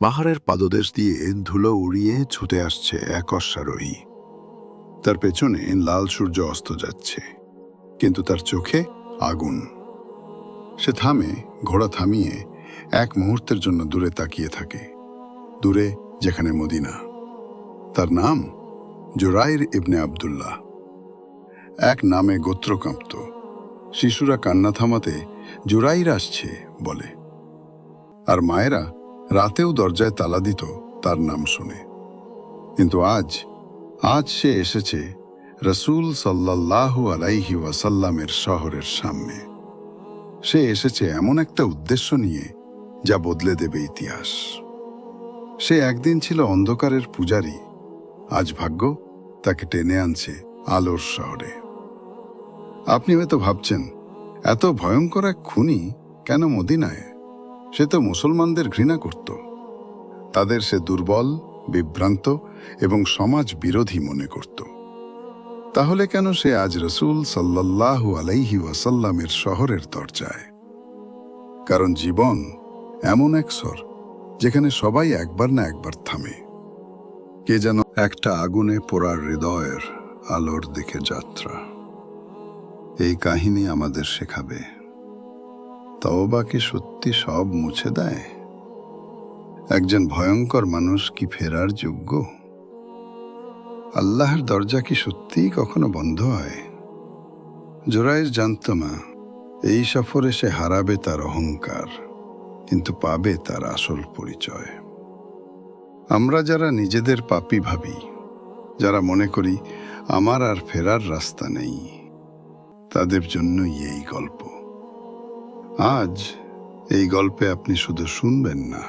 পাহাড়ের পাদদেশ দিয়ে ধুলো উড়িয়ে ছুটে আসছে এক অশ্বারোহী। তার পেছনে লাল সূর্য অস্ত যাচ্ছে, কিন্তু তার চোখে আগুন। সে থামে, ঘোড়া থামিয়ে এক মুহূর্তের জন্য দূরে তাকিয়ে থাকে, দূরে যেখানে মদিনা। তার নাম জোরাইর ইবনে আবদুল্লাহ। এক নামে গোত্র কাঁপত শিশুরা কান্না থামাতে জোরাইর আসছে বলে। আর মায়েরা রাতেও দরজায় তালা দিত তার নাম শুনে। কিন্তু আজ আজ সে এসেছে রসুল সাল্লাল্লাহু আলাইহি ওয়াসাল্লামের শহরের সামনে। সে এসেছে এমন একটা উদ্দেশ্য নিয়ে যা বদলে দেবে ইতিহাস। সে একদিন ছিল অন্ধকারের পূজারী। আজ ভাগ্য তাকে টেনে আনছে আলোর শহরে। আপনি হয়তো ভাবছেন, এত ভয়ঙ্কর এক খুনি কেন মদিনায়? সে তো মুসলমানদের ঘৃণা করত। তাদের সে দুর্বল, বিভ্রান্ত এবং সমাজ বিরোধী মনে করত। তাহলে কেন সে আজ রসুল সাল্লাল্লাহু আলাইহি ওয়াসাল্লামের শহরের দরজায়? কারণ জীবন এমন এক স্বর, যেখানে সবাই একবার না একবার থামে। কে যেন একটা আগুনে পোড়ার হৃদয়ের আলোর দিকে যাত্রা। এই কাহিনী আমাদের শেখাবে। তওবা কি সত্যি সব মুছে দেয়? একজন ভয়ঙ্কর মানুষ কি ফেরার যোগ্য? আল্লাহর দরজা কি সত্যিই কখনো বন্ধ হয়? জোরাইজ জানত না, এই সফরে সে হারাবে তার অহংকার, কিন্তু পাবে তার আসল পরিচয়। আমরা যারা নিজেদের পাপি ভাবি, যারা মনে করি, আমার আর ফেরার রাস্তা নেই। তাদের জন্যই এই গল্প। আজ এই গল্পে আপনি শুধু শুনবেন না,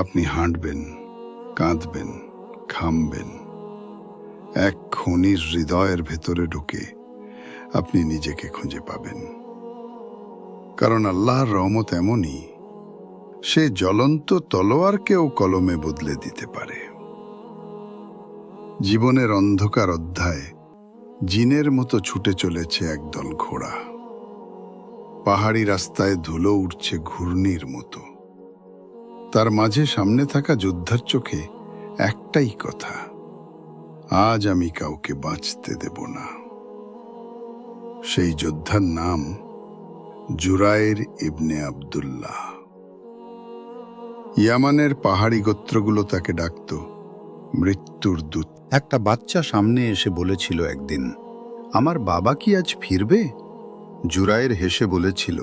আপনি হাঁটবেন, কাঁদবেন, খামবেন। এক খনির হৃদয়ের ভেতরে ঢুকে আপনি নিজেকে খুঁজে পাবেন। কারণ আল্লাহর রহমত এমনই, সে জ্বলন্ত তলোয়ারকেও কলমে বদলে দিতে পারে। জীবনের অন্ধকার অধ্যায় জিনের মতো ছুটে চলেছে একদল ঘোড়া। পাহাড়ি রাস্তায় ধুলো উঠছে ঘূর্ণির মতো। তার মাঝে সামনে থাকা যোদ্ধার চোখে একটাই কথা, আজ আমি কাউকে বাঁচতে দেব না। সেই যোদ্ধার নাম জুরায়ের ইবনে আবদুল্লাহ। ইয়ামানের পাহাড়ি গোত্রগুলো তাকে ডাকত মৃত্যুর দূত। একটা বাচ্চা সামনে এসে বলেছিল একদিন, আমার বাবা কি আজ ফিরবে? জুরায়ের হেসে বলেছিল,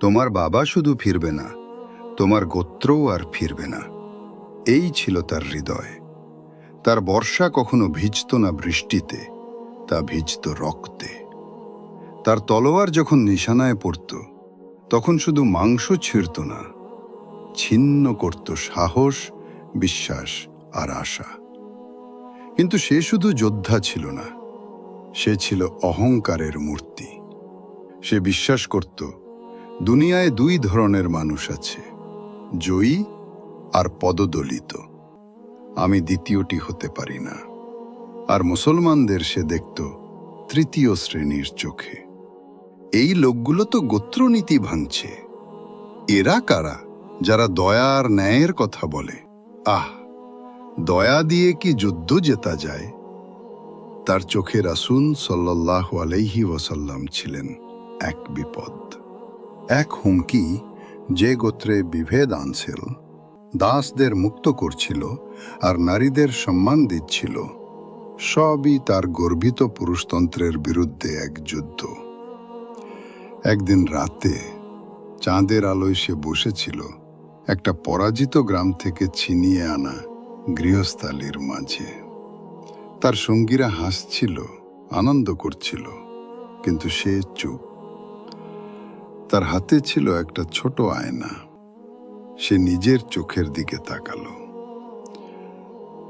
তোমার বাবা শুধু ফিরবে না, তোমার গোত্রও আর ফিরবে না। এই ছিল তার হৃদয়। তার বর্ষা কখনো ভিজত না বৃষ্টিতে, তা ভিজত রক্তে। তার তলোয়ার যখন নিশানায় পড়ত, তখন শুধু মাংস ছিঁড়ত না, ছিন্ন করত সাহস, বিশ্বাস আর আশা। কিন্তু সে শুধু যোদ্ধা ছিল না, সে ছিল অহংকারের মূর্তি। সে বিশ্বাস করত, দুনিয়ায় দুই ধরনের মানুষ আছে, জয়ী আর পদদলিত। আমি দ্বিতীয়টি হতে পারি না। আর মুসলমানদের সে দেখত তৃতীয় শ্রেণির চোখে। এই লোকগুলো তো গোত্রনীতি ভাঙছে। এরা কারা যারা দয়া আর ন্যায়ের কথা বলে? আহ! দয়া দিয়ে কি যুদ্ধ জেতা যায়? তার চোখে রাসুল সাল্লাহ আলাইহি ওয়াসাল্লাম ছিলেন এক বিপদ। এক হুমকি যে গোত্রে বিভেদ আনছিল, দাসদের মুক্ত করছিল আর নারীদের সম্মান দিচ্ছিল, সবই তার গর্বিত পুরুষতন্ত্রের বিরুদ্ধে এক যুদ্ধ। একদিন রাতে চাঁদের আলোয় সে বসেছিল একটা পরাজিত গ্রাম থেকে ছিনিয়ে আনা গৃহস্থালির মাঝে। তার সঙ্গীরা হাসছিল, আনন্দ করছিল, কিন্তু সে চুপ। তার হাতে ছিল একটা ছোট আয়না। সে নিজের চোখের দিকে তাকালো।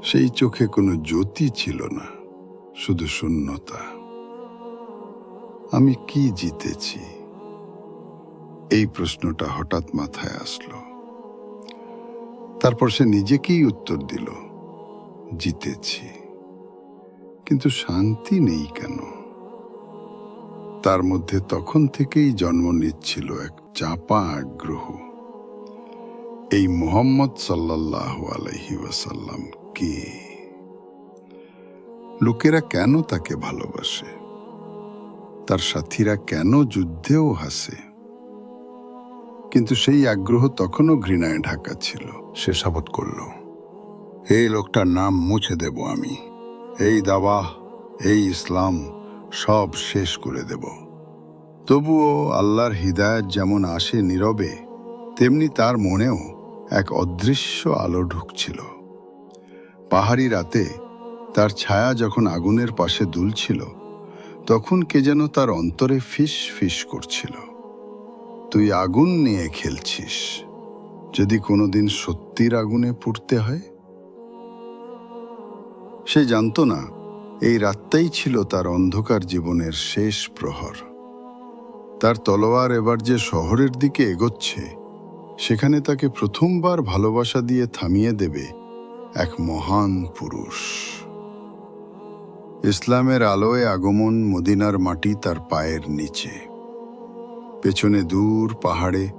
সেই চোখে কোনো জ্যোতি ছিল না, শুধু শূন্যতা। আমি কি জিতেছি? এই প্রশ্নটা হঠাৎ মাথায় আসলো। তারপর সে নিজেকেই উত্তর দিল, জিতেছি। কিন্তু শান্তি নেই কেন? তার মধ্যে তখন থেকেই জন্ম নিচ্ছিল এক চাপা আগ্রহ। এই মোহাম্মদ সাল্লাহ আলহি ওয়াসাল্লাম কে? লোকেরা কেন তাকে ভালোবাসে? তার সাথীরা কেন যুদ্ধেও হাসে? কিন্তু সেই আগ্রহ তখনও ঘৃণায় ঢাকা ছিল। সে শপথ করল, এই লোকটার নাম মুছে দেব আমি। এই দাবা এই ইসলাম সব শেষ করে দেব। তবুও আল্লাহর হৃদায়ত যেমন আসে নীরবে, তেমনি তার মনেও এক অদৃশ্য আলো ঢুকছিল। পাহাড়ি রাতে তার ছায়া যখন আগুনের পাশে দুলছিল, তখন কে যেন তার অন্তরে ফিস ফিস করছিল। তুই আগুন নিয়ে খেলছিস। যদি কোনোদিন সত্যির আগুনে পুড়তে হয়? সে জানতো না, এই রাতটাই ছিল তার অন্ধকার জীবনের শেষ প্রহর। তার তলোয়ার এবার যে শহরের দিকে এগোচ্ছে, সেখানে তাকে প্রথমবার ভালোবাসা দিয়ে থামিয়ে দেবে এক মহান পুরুষ। ইসলামের আলোয় আগমন মদিনার মাটি তার পায়ের নিচে। পেছনে দূর পাহাড়ে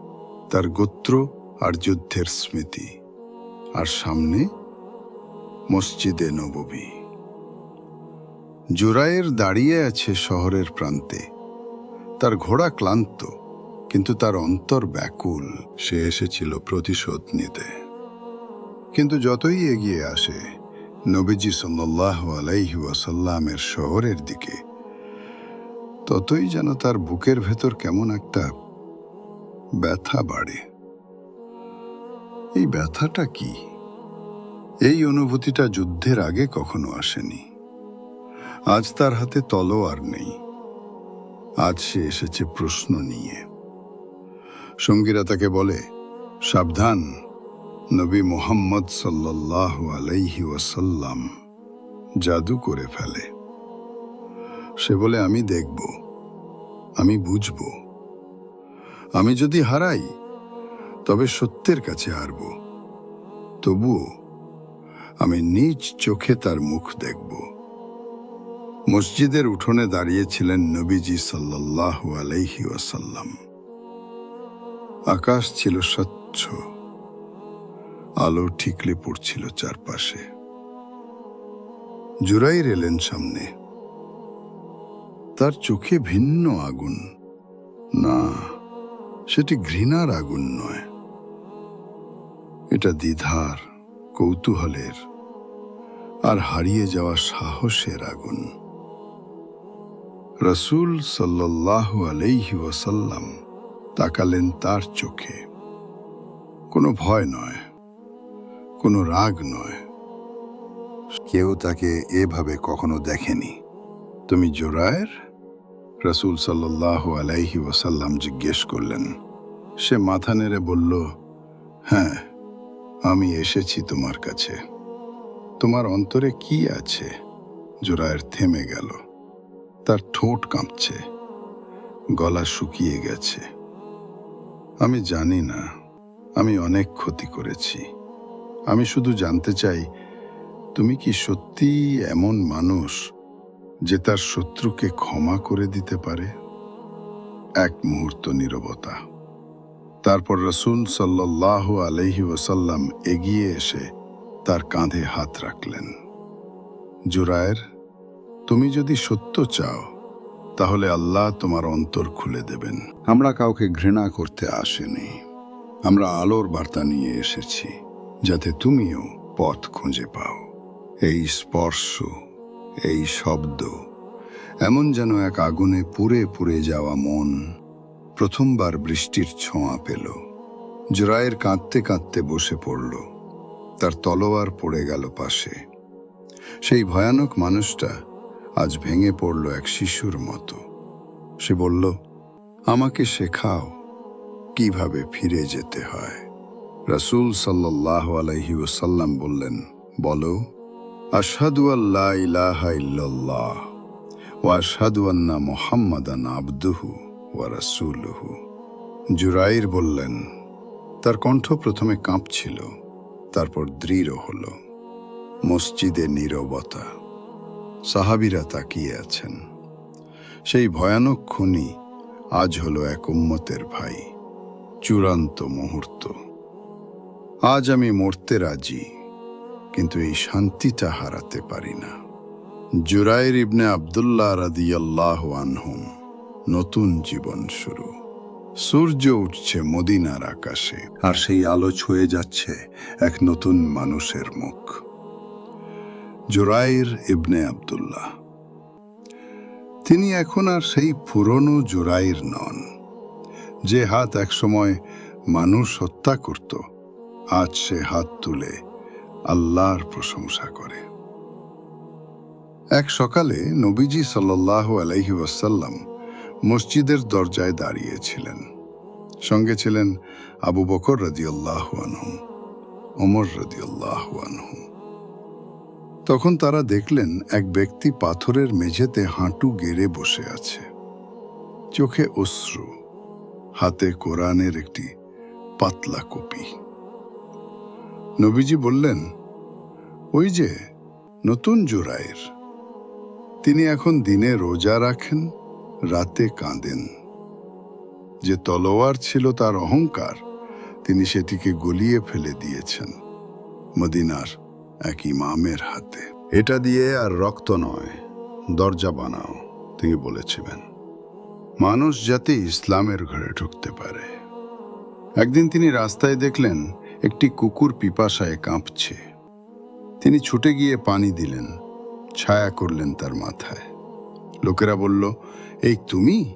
তার গোত্র আর যুদ্ধের স্মৃতি। আর সামনে মসজিদে নববী জুরায়ের দাঁড়িয়ে আছে শহরের প্রান্তে। তার ঘোড়া ক্লান্ত, কিন্তু তার অন্তর ব্যাকুল। সে এসেছিল প্রতিশোধ নিতে। কিন্তু যতই এগিয়ে আসে, নবীজি সাল্লাহ আলাইহি ওয়াসাল্লামের শহরের দিকে ততই যেন তার বুকের ভেতর কেমন একটা ব্যথা বাড়ে। এই ব্যথাটা কি? এই অনুভূতিটা যুদ্ধের আগে কখনো আসেনি। আজ তার হাতে তলোয়ার নেই। আজ সে এসেছে প্রশ্ন নিয়ে। সঙ্গীরা তাকে বলে, সাবধান, নবী মোহাম্মদ সাল্লাহ আলাইহি ওয়াসাল্লাম জাদু করে ফেলে। সে বলে, আমি দেখব, আমি বুঝব। আমি যদি হারাই, তবে সত্যের কাছে হারব। তবুও আমি নিজ চোখে তার মুখ দেখব। মসজিদের উঠোনে দাঁড়িয়েছিলেন নবীজি সাল্লাহ আলাইহি ওয়াসাল্লাম। আকাশ ছিল স্বচ্ছ, আলো ঠিকলে পড়ছিল চারপাশে। জুরাই রেলেন সামনে। তার চোখে ভিন্ন আগুন। না, সেটি ঘৃণার আগুন নয়। এটা দ্বিধার, কৌতূহলের, আর হারিয়ে যাওয়া সাহসের আগুন। রসুল সাল্লাহ আলাইহি ওয়াসাল্লাম তাকালেন তার চোখে। কোনো ভয় নয়, কোনো রাগ নয়। কেউ তাকে এভাবে কখনো দেখেনি। তুমি জোরায়ের? রসুল সাল্লাহ আলাইহি ওয়াসাল্লাম জিজ্ঞেস করলেন, সে মাথা নেড়ে বলল হ্যাঁ আমি এসেছি তোমার কাছে। তোমার অন্তরে কি আছে? জোরায়ের থেমে গেল। তার ঠোঁট কাঁপছে, গলা শুকিয়ে গেছে। আমি জানি না, আমি অনেক ক্ষতি করেছি। আমি শুধু জানতে চাই, তুমি কি সত্যি এমন মানুষ যে তার শত্রুকে ক্ষমা করে দিতে পারে, এক মুহূর্ত নীরবতা। তারপর রসুল সাল্লাহ আলহি ওসাল্লাম এগিয়ে এসে তার কাঁধে হাত রাখলেন। জুরায়ের, তুমি যদি সত্য চাও, তাহলে আল্লাহ তোমার অন্তর খুলে দেবেন। আমরা কাউকে ঘৃণা করতে আসেনি। আমরা আলোর বার্তা নিয়ে এসেছি, যাতে তুমিও পথ খুঁজে পাও। এই স্পর্শ এই শব্দ, এমন যেন এক আগুনে পুড়ে পুড়ে যাওয়া মন প্রথমবার বৃষ্টির ছোঁয়া পেল। জোরায়ের কাঁদতে কাঁদতে বসে পড়ল। তার তলোয়ার পড়ে গেল পাশে। সেই ভয়ানক মানুষটা আজ ভেঙে পড়ল এক শিশুর মতো। সে বলল, আমাকে শেখাও কীভাবে ফিরে যেতে হয়। রাসূল সাল্লাহ আলাইহি ওসাল্লাম বললেন, বলো। আশহাদু আল্লাহ ইলাহা ও আশহাদু আন্না মুহাম্মাদান আবদুহু ওয়া জুরাইর বললেন, তার কণ্ঠ প্রথমে কাঁপছিল, তারপর দৃঢ় হলো। মসজিদে নীরবতা, সাহাবিরা তাকিয়ে আছেন। সেই ভয়ানক খুনি আজ হলো এক উম্মতের ভাই, চূড়ান্ত মুহূর্ত। আজ আমি মরতে রাজি। কিন্তু এই শান্তিটা হারাতে পারি না। জুরাইর ইবনে আবদুল্লাহ রাদিয়াল্লাহ আনহুম নতুন জীবন শুরু। সূর্য উঠছে মদিনার আকাশে আর সেই আলো ছুঁয়ে যাচ্ছে এক নতুন মানুষের মুখ। জুরাইর ইবনে আবদুল্লাহ। তিনি এখন আর সেই পুরনো জুরাইর নন। যে হাত একসময় মানুষ হত্যা করত, আজ সে হাত তুলে আল্লাহর প্রশংসা করে। এক সকালে নবীজি সাল্লাহ আলাইহি ওয়াসাল্লাম মসজিদের দরজায় দাঁড়িয়েছিলেন। সঙ্গে ছিলেন আবু বকর রাদিয়াল্লাহ আনহুম ওমর রাদিয়াল্লাহ আনহুম তখন তারা দেখলেন এক ব্যক্তি পাথরের মেঝেতে হাঁটু গেড়ে বসে আছে। চোখে অশ্রু, হাতে কোরআনের একটি পাতলা কপি। নবীজি বললেন, ওই যে নতুন জোরাইর তিনি এখন দিনে রোজা রাখেন, রাতে কাঁদেন। যে তলোয়ার ছিল তার অহংকার, তিনি সেটিকে গলিয়ে ফেলে দিয়েছেন মদিনার এক ইমামের হাতে। এটা দিয়ে আর রক্ত নয়, দরজা বানাও, তিনি বলেছিলেন। মানুষ যাতে ইসলামের ঘরে ঢুকতে পারে। একদিন তিনি রাস্তায় দেখলেন একটি কুকুর পিপাসায় কাঁপছে। তিনি ছুটে গিয়ে পানি দিলেন, ছায়া করলেন তার মাথায়। লোকেরা বলল, এই তুমি?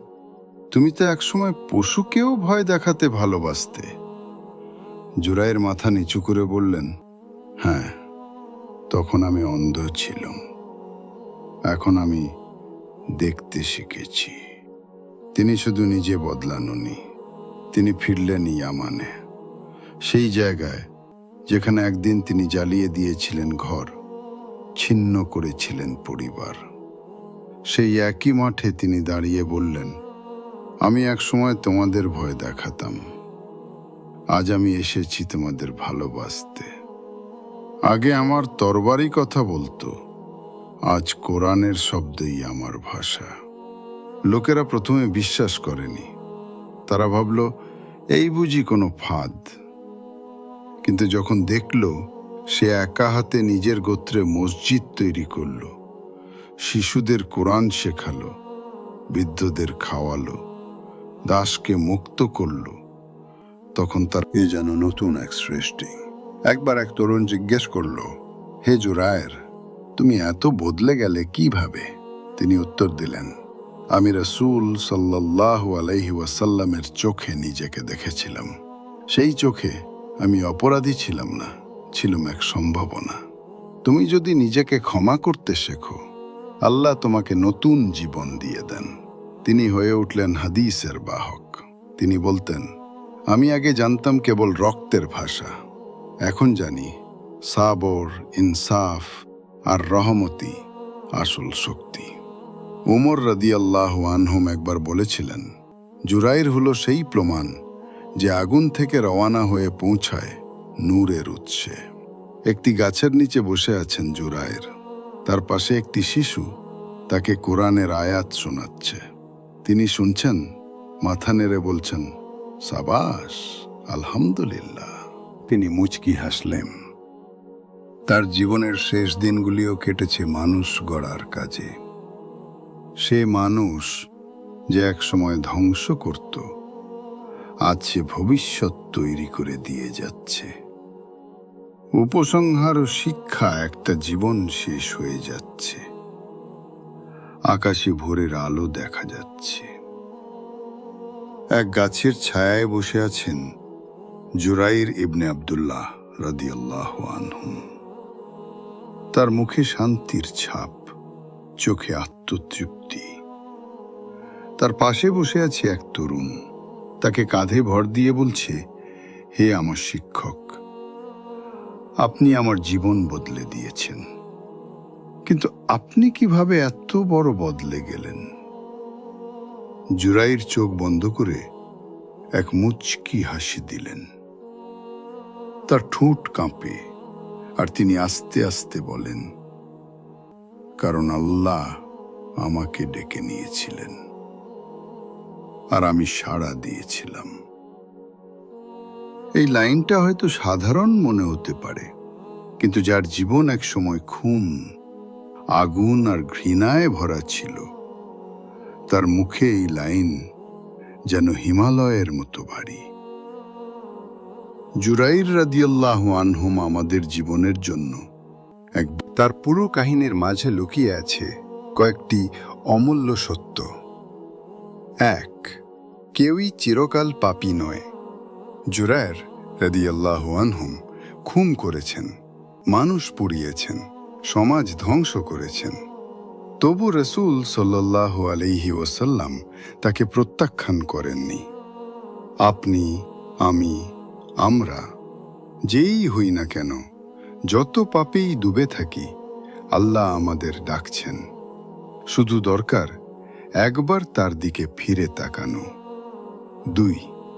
তুমি তো একসময় পশুকেও ভয় দেখাতে ভালোবাসতে। জুরাইয়ের মাথা নিচু করে বললেন হ্যাঁ তখন আমি অন্ধ ছিলাম। এখন আমি দেখতে শিখেছি। তিনি শুধু নিজে বদলাননি, তিনি ফিরলেন ইয়ামানে। সেই জায়গায় যেখানে একদিন তিনি জ্বালিয়ে দিয়েছিলেন ঘর, ছিন্ন করেছিলেন পরিবার। সেই একই মাঠে তিনি দাঁড়িয়ে বললেন, আমি একসময় তোমাদের ভয় দেখাতাম। আজ আমি এসেছি তোমাদের ভালোবাসতে। আগে আমার তরবারি কথা বলতো, আজ কোরআনের শব্দেই আমার ভাষা। লোকেরা প্রথমে বিশ্বাস করেনি। তারা ভাবল, এই বুঝি কোনো ফাঁদ। কিন্তু যখন দেখল, সে একা হাতে নিজের গোত্রে মসজিদ তৈরি করল। শিশুদের কোরআন শেখালো, বৃদ্ধদের খাওয়ালো, দাসকে মুক্ত করল। তখন তার এ যেন নতুন এক সৃষ্টি। একবার এক তরুণ জিজ্ঞেস করল, হে জুরায়ের, তুমি এত বদলে গেলে কীভাবে? তিনি উত্তর দিলেন, আমি রসুল সাল্লাহ আলাইহি ওয়াসাল্লামের চোখে নিজেকে দেখেছিলাম। সেই চোখে আমি অপরাধী ছিলাম না, ছিলাম এক সম্ভাবনা। তুমি যদি নিজেকে ক্ষমা করতে শেখো, আল্লাহ তোমাকে নতুন জীবন দিয়ে দেন। তিনি হয়ে উঠলেন হাদিসের বাহক। তিনি বলতেন, আমি আগে জানতাম কেবল রক্তের ভাষা। এখন জানি, সাবর, ইনসাফ আর রহমতি আসল শক্তি। উমর রাদিয়াল্লাহ আনহুম একবার বলেছিলেন, জুরাইর হলো সেই প্রমাণ যে আগুন থেকে রওয়ানা হয়ে পৌঁছায় নূরের উৎসে। একটি গাছের নিচে বসে আছেন জুরায়ের। তার পাশে একটি শিশু তাকে কোরআনের আয়াত শোনাচ্ছে। তিনি শুনছেন, মাথা নেড়ে বলছেন, সাবাস, আলহামদুলিল্লাহ। তিনি মুচকি হাসলেন। তার জীবনের শেষ দিনগুলিও কেটেছে মানুষ গড়ার কাজে। সে মানুষ যে এক সময় ধ্বংস করত। আজ সে ভবিষ্যৎ তৈরি করে দিয়ে যাচ্ছে। উপসংহার ও শিক্ষা একটা জীবন শেষ হয়ে যাচ্ছে। আকাশে ভোরের আলো দেখা যাচ্ছে। এক গাছের ছায়ায় বসে আছেন জুরাইর ইবনে আবদুল্লাহ রাদিয়াল্লাহ আনহুম। তার মুখে শান্তির ছাপ, চোখে আত্মতৃপ্তি। তার পাশে বসে আছে এক তরুণ। তাকে কাঁধে ভর দিয়ে বলছে, হে আমার শিক্ষক, আপনি আমার জীবন বদলে দিয়েছেন। কিন্তু আপনি কীভাবে এত বড় বদলে গেলেন? জুরাইর চোখ বন্ধ করে এক মুচকি হাসি দিলেন। তার ঠোঁট কাঁপে আর তিনি আস্তে আস্তে বলেন, কারণ আল্লাহ আমাকে ডেকে নিয়েছিলেন। আর আমি সাড়া দিয়েছিলাম। এই লাইনটা হয়তো সাধারণ মনে হতে পারে, কিন্তু যার জীবন এক সময় খুন, আগুন আর ঘৃণায় ভরা ছিল, তার মুখে এই লাইন যেন হিমালয়ের মতো ভারী। জুরাইর রাদিয়াল্লাহ আনহুম আমাদের জীবনের জন্য এক তার পুরো কাহিনীর মাঝে লুকিয়ে আছে কয়েকটি অমূল্য সত্য। এক, কেউই চিরকাল পাপী নয়। জুরায়ের রাদিয়াল্লাহ আনহুম খুম করেছেন, মানুষ পুড়িয়েছেন, সমাজ ধ্বংস করেছেন। তবু রসুল সাল্লাহ আলহি ওসাল্লাম তাকে প্রত্যাখ্যান করেননি। আপনি, আমি, আমরা, যেই হই না কেন, যত পাপেই ডুবে থাকি, আল্লাহ আমাদের ডাকছেন। শুধু দরকার একবার তার দিকে ফিরে তাকানো। দুই,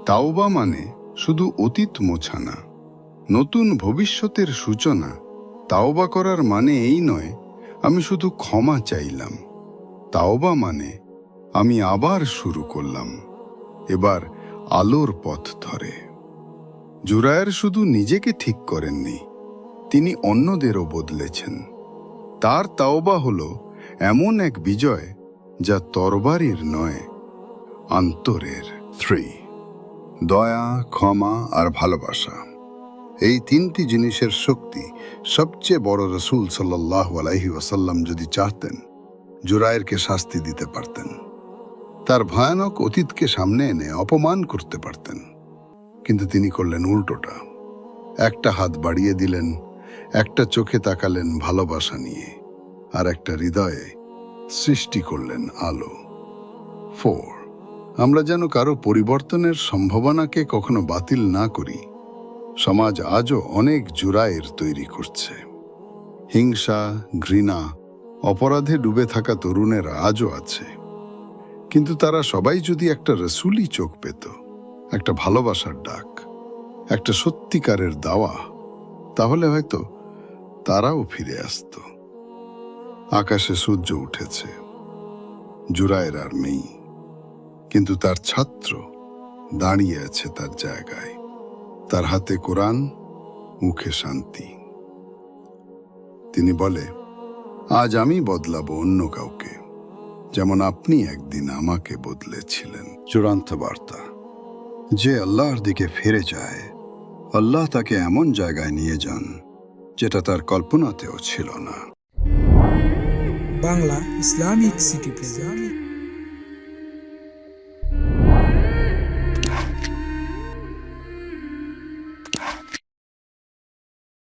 তাওবা মানে শুধু অতীত মোছানা। নতুন ভবিষ্যতের সূচনা। তাওবা করার মানে এই নয়, আমি শুধু ক্ষমা চাইলাম। তাওবা মানে আমি আবার শুরু করলাম। এবার আলোর পথ ধরে। জুরায়ের শুধু নিজেকে ঠিক করেননি, তিনি অন্যদেরও বদলেছেন। তার তাওবা হলো এমন এক বিজয় যা তরবারির নয়, আন্তরের। থ্রি দয়া, ক্ষমা আর ভালোবাসা। এই তিনটি জিনিসের শক্তি সবচেয়ে বড় রসুল সাল্লাহ আলাইহি ওয়াসাল্লাম যদি চাহতেন জুরায়েরকে শাস্তি দিতে পারতেন। তার ভয়ানক অতীতকে সামনে এনে অপমান করতে পারতেন। কিন্তু তিনি করলেন উল্টোটা। একটা হাত বাড়িয়ে দিলেন, একটা চোখে তাকালেন ভালোবাসা নিয়ে, আর একটা হৃদয়ে সৃষ্টি করলেন আলো। ফোর, আমরা যেন কারও পরিবর্তনের সম্ভাবনাকে কখনো বাতিল না করি। সমাজ আজও অনেক জুরায়ের তৈরি করছে। হিংসা, ঘৃণা, অপরাধে ডুবে থাকা তরুণেরা আজও আছে। কিন্তু তারা সবাই যদি একটা রসুলি চোখ পেত, একটা ভালোবাসার ডাক, একটা সত্যিকারের দাওয়া, তাহলে হয়তো তারাও ফিরে আসত। আকাশে সূর্য উঠেছে। জুরায়ের আর নেই। কিন্তু তার ছাত্র দাঁড়িয়ে আছে তার জায়গায়। তার হাতে কোরআন, মুখে শান্তি। তিনি বলে, আজ আমি বদলাবো অন্য কাউকে, যেমন আপনি একদিন আমাকে বদলেছিলেন। চূড়ান্ত বার্তা। যে আল্লাহর দিকে ফিরে যায়, আল্লাহ তাকে এমন জায়গায় নিয়ে যান, যেটা তার কল্পনাতেও ছিল না। Bangla Islamic city present